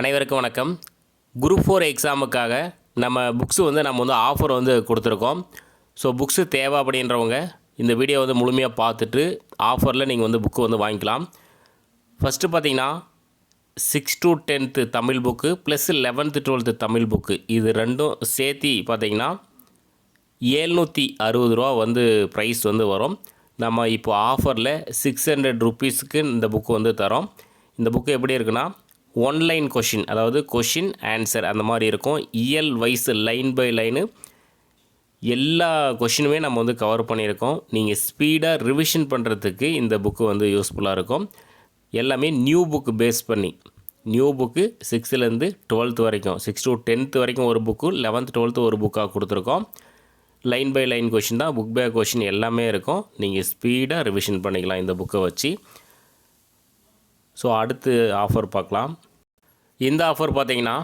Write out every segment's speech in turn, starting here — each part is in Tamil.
அனைவருக்கும் வணக்கம். குரூப் ஃபோர் எக்ஸாமுக்காக நம்ம புக்ஸு வந்து நம்ம வந்து ஆஃபர் வந்து கொடுத்துருக்கோம். ஸோ புக்ஸு தேவை அப்படின்றவங்க இந்த வீடியோ வந்து முழுமையாக பார்த்துட்டு ஆஃபரில் நீங்கள் வந்து புக்கு வந்து வாங்கிக்கலாம். ஃபஸ்ட்டு பார்த்தீங்கன்னா six to tenth Tamil book plus eleventh twelfth Tamil book இது ரெண்டும் சேர்த்தி பார்த்தீங்கன்னா ஏழ்நூற்றி அறுபது ரூபா வந்து ப்ரைஸ் வந்து வரும். நம்ம இப்போ ஆஃபரில் சிக்ஸ் ஹண்ட்ரட் ருப்பீஸுக்கு இந்த புக்கு வந்து தரோம். இந்த புக்கு எப்படி இருக்குன்னா ஒன்லைன் கொஷின் அதாவது கொஷின் ஆன்சர் அந்த மாதிரி இருக்கும். இயல் வைஸ் லைன் பை லைனு எல்லா கொஷினுமே நம்ம வந்து கவர் பண்ணியிருக்கோம். நீங்கள் ஸ்பீடாக ரிவிஷன் பண்ணுறதுக்கு இந்த புக்கு வந்து யூஸ்ஃபுல்லாக இருக்கும். எல்லாமே நியூ புக்கு பேஸ் பண்ணி நியூ புக்கு சிக்ஸ்த்துலேருந்து டுவெல்த் வரைக்கும் சிக்ஸ் டு டென்த்து வரைக்கும் ஒரு புக்கு லெவன்த் டுவெல்த்து ஒரு புக்காக கொடுத்துருக்கோம். லைன் பை லைன் கொஷின் தான் புக் பை கொஷின் எல்லாமே இருக்கும். நீங்கள் ஸ்பீடாக ரிவிஷன் பண்ணிக்கலாம் இந்த புக்கை வச்சு. ஸோ அடுத்து ஆஃபர் பார்க்கலாம். இந்த ஆஃபர் பார்த்தீங்கன்னா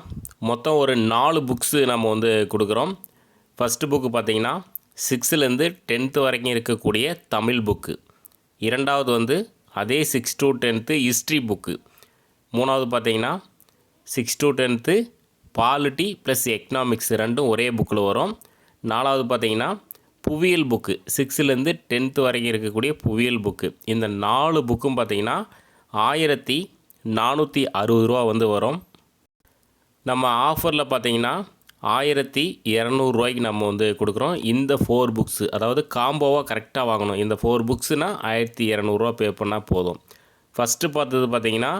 மொத்தம் ஒரு நாலு புக்ஸு நம்ம வந்து கொடுக்குறோம். ஃபஸ்ட்டு புக்கு பார்த்தீங்கன்னா சிக்ஸ்த்துலேருந்து டென்த்து வரைக்கும் இருக்கக்கூடிய தமிழ் புக்கு இரண்டாவது வந்து அதே six to tenth history book மூணாவது பார்த்திங்கன்னா six to tenth polity plus economics ரெண்டும் ஒரே புக்கில் வரும். நாலாவது பார்த்தீங்கன்னா புவியியல் புக்கு சிக்ஸ்த்துலேருந்து டென்த்து வரைக்கும் இருக்கக்கூடிய புவியியல் புக்கு இந்த நாலு புக்கும் பார்த்தீங்கன்னா ஆயிரத்தி நானூற்றி அறுபது ரூபா வந்து வரும். நம்ம ஆஃபரில் பார்த்தீங்கன்னா ஆயிரத்தி இரநூறுவாய்க்கு நம்ம வந்து கொடுக்குறோம். இந்த ஃபோர் புக்ஸு அதாவது காம்போவாக கரெக்டாக வாங்கணும். இந்த ஃபோர் புக்ஸுனால் ஆயிரத்தி இரநூறுவா பே பண்ணால் போதும். ஃபஸ்ட்டு பார்த்தது பார்த்தீங்கன்னா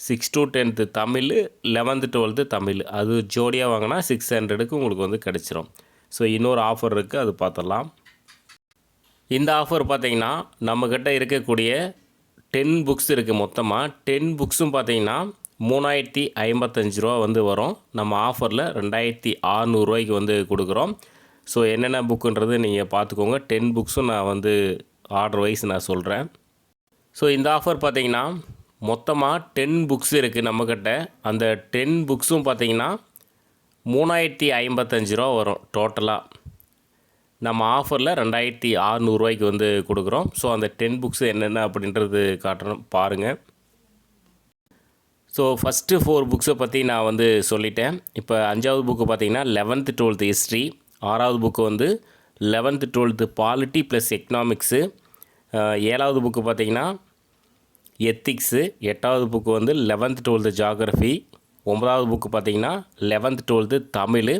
six to tenth Tamil eleventh twelfth Tamil. அது ஜோடியாக வாங்கினா சிக்ஸ் ஹண்ட்ரடுக்கு உங்களுக்கு வந்து கிடச்சிரும். ஸோ இன்னொரு ஆஃபர் இருக்குது அது பார்த்துடலாம் இந்த ஆஃபர் பார்த்தீங்கன்னா நம்மக்கிட்ட இருக்கக்கூடிய டென் புக்ஸ் இருக்குது மொத்தமாக டென் புக்ஸும் பார்த்தீங்கன்னா மூணாயிரத்தி ஐம்பத்தஞ்சு ரூபா வந்து வரும். நம்ம ஆஃபரில் ரெண்டாயிரத்தி ஆறுநூறுவாய்க்கு வந்து கொடுக்குறோம். ஸோ என்னென்ன புக்குன்றது நீங்கள் பார்த்துக்கோங்க டென் புக்ஸும் நான் வந்து ஆர்டர் வைஸ் நான் சொல்கிறேன் ஸோ இந்த ஆஃபர் பார்த்தீங்கன்னா மொத்தமாக டென் புக்ஸ் இருக்குது நம்மக்கிட்ட அந்த டென் புக்ஸும் பார்த்தீங்கன்னா மூணாயிரத்தி ஐம்பத்தஞ்சு ரூபா வரும் டோட்டலாக நம்ம ஆஃபரில் ரெண்டாயிரத்தி ஆறுநூறுவாய்க்கு வந்து கொடுக்குறோம். ஸோ அந்த டென் புக்ஸ் என்னென்ன அப்படின்றது காட்டுறோம் பாருங்கள் ஸோ ஃபஸ்ட்டு ஃபோர் புக்ஸை பற்றி நான் வந்து சொல்லிட்டேன். இப்போ அஞ்சாவது புக்கு பார்த்தீங்கன்னா லெவன்த்து டுவெல்த்து ஹிஸ்ட்ரி ஆறாவது புக்கு வந்து eleventh twelfth polity plus economics ஏழாவது புக்கு பார்த்திங்கன்னா எத்திக்ஸு எட்டாவது புக்கு வந்து லெவன்த்து டுவெல்த்து ஜாகிரஃபி ஒன்பதாவது புக்கு பார்த்தீங்கன்னா லெவன்த்து டுவெல்த்து தமிழ்.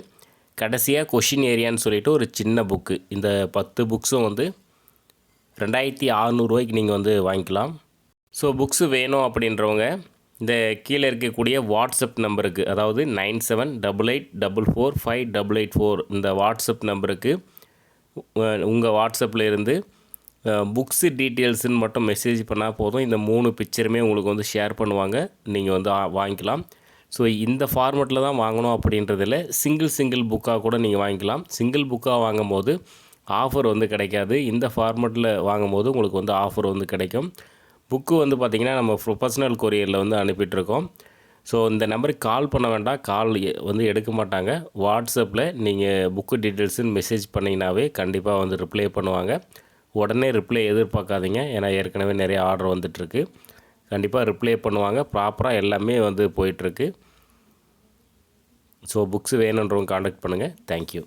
கடைசியாக கொஷின் ஏரியான்னு சொல்லிவிட்டு ஒரு சின்ன புக்கு இந்த பத்து புக்ஸும் வந்து ரெண்டாயிரத்தி அறநூறுவாய்க்கு நீங்கள் வந்து வாங்கிக்கலாம். ஸோ புக்ஸு வேணும் அப்படின்றவங்க இந்த கீழே இருக்கக்கூடிய வாட்ஸ்அப் நம்பருக்கு அதாவது nine seven double eight double four five double eight four இந்த வாட்ஸ்அப் நம்பருக்கு உங்கள் வாட்ஸ்அப்பில் இருந்து புக்ஸு டீட்டெயில்ஸுன்னு மட்டும் மெசேஜ் பண்ணால் போதும். இந்த மூணு பிக்சருமே உங்களுக்கு வந்து ஷேர் பண்ணுவாங்க. நீங்கள் வந்து ஆ- வாங்கிக்கலாம். ஸோ இந்த ஃபார்மெட்டில் தான் வாங்கணும் அப்படின்றதில் சிங்கிள் சிங்கிள் புக்காக கூட நீங்கள் வாங்கிக்கலாம். சிங்கிள் புக்காக வாங்கும்போது ஆஃபர் வந்து கிடைக்காது. இந்த ஃபார்மெட்டில் வாங்கும்போது உங்களுக்கு வந்து ஆஃபர் வந்து கிடைக்கும். புக்கு வந்து பார்த்திங்கன்னா நம்ம ப்ரொஃபஷ்னல் கொரியரில் வந்து அனுப்பிட்டுருக்கோம். ஸோ இந்த நம்பருக்கு கால் பண்ண வேண்டாம். கால் எ- வந்து எடுக்க மாட்டாங்க. வாட்ஸ்அப்பில் நீங்கள் புக்கு டீட்டெயில்ஸுன்னு மெசேஜ் பண்ணிங்கனாவே கண்டிப்பாக வந்து ரிப்ளை பண்ணுவாங்க. உடனே ரிப்ளை எதிர்பார்க்காதீங்க. ஏன்னா ஏற்கனவே நிறைய ஆர்டர் வந்துட்டுருக்கு. கண்டிப்பாக ரிப்ளை பண்ணுவாங்க. ப்ராப்பராக எல்லாமே வந்து போயிட்டுருக்கு ஸோ புக்ஸ் வேணுன்றவங்க காண்டாக்ட் பண்ணுங்கள் தேங்க்யூ